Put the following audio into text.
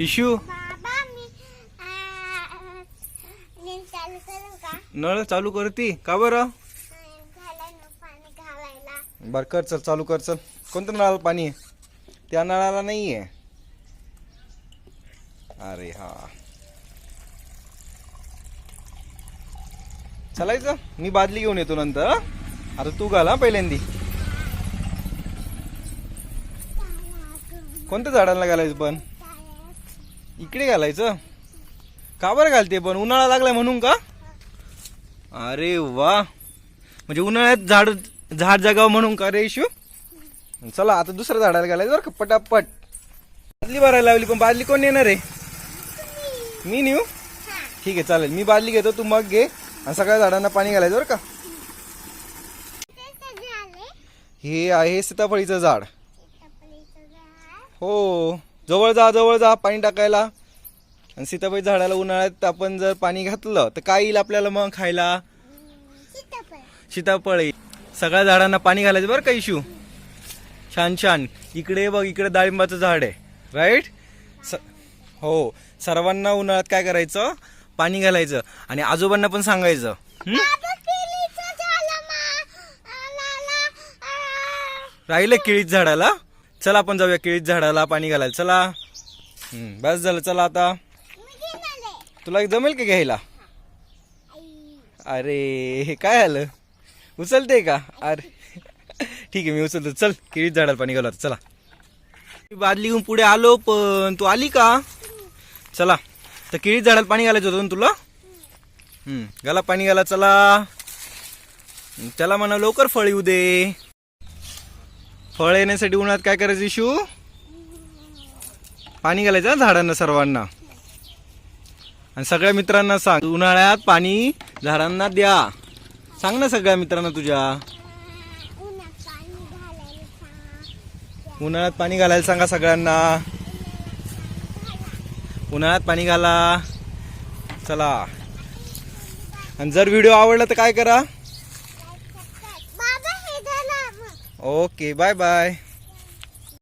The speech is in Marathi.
इशू? नळ चालू करती? का बरं? बर कर चल चालू कर चल. कोणत्या नळाला पाणी आहे? त्या नळाला नाही आहे. अरे हा. चालायचं? मी बादली घेऊन येतो नंतर? आता तू घाल पहिल्यांदी. कोणत्या झाडांना घालायचं पण? इकडे घालायचं? का बरं घालते पण? उन्हाळा लागलाय म्हणून का? अरे वा. म्हणजे उन्हाळ्यात झाड झाड जगावं म्हणून का रे इशू? चला आता दुसऱ्या झाडाला घालायचं बरं का पटापट. बादली भरायला लावली पण बादली कोण येणार आहे? मी नेऊ? ठीक आहे चालेल. मी बादली घेतो तू मग घे. आणि सगळ्या झाडांना पाणी घालायचं बरं का? हे आहे सीताफळीचं झाड. सीताफळीचं झाड. हो. जवळ जा जवळ जा पाणी टाकायला. आणि सीताफळी झाडाला उन्हाळ्यात आपण जर पाणी घातलं तर काय येईल आपल्याला मग खायला? सीताफळ सीताफळ येईल. सगळ्या झाडांना पाणी घालायचं बरं का इशू? छान छान. इकडे बघ इकडे डाळिंबाचं झाड आहे. राईट स हो. सर्वांना उन्हाळ्यात काय करायचं? पाणी घालायचं. आणि आजोबांना पण सांगायचं. राहिलं केळीच झाडाला? चला आपण जाऊया केळीच झाडाला पाणी घालायला. चला. बस झालं. चला आता. तुला जमेल का घ्यायला? अरे हे काय आलं? उचलते का? अरे ठीक आहे मी उचलतो. चल केळीत झाडाला पाणी घालू आता, चला. मी बादली घेऊन पुढे आलो पण तू आली का? चला. तर केळीच झाडाला पाणी घालायचं होतं ना तुला? हम्म घाला पाणी घाला चला. त्याला म्हणा लवकर फळ येऊ दे. फळ येण्यासाठी उन्हात काय करायचं इशू? पाणी घालायचं झाडांना सर्वांना. आणि सगळ्या मित्रांना सांग उन्हाळ्यात पाणी झाडांना द्या. सांग ना सगळ्या मित्रांना तुझ्या. उन्हाळ्यात पाणी घालायला सांगा सगळ्यांना. उन्हाळ्यात पाणी घाला. चला. आणि जर व्हिडिओ आवडला तर काय करा? बाबा हे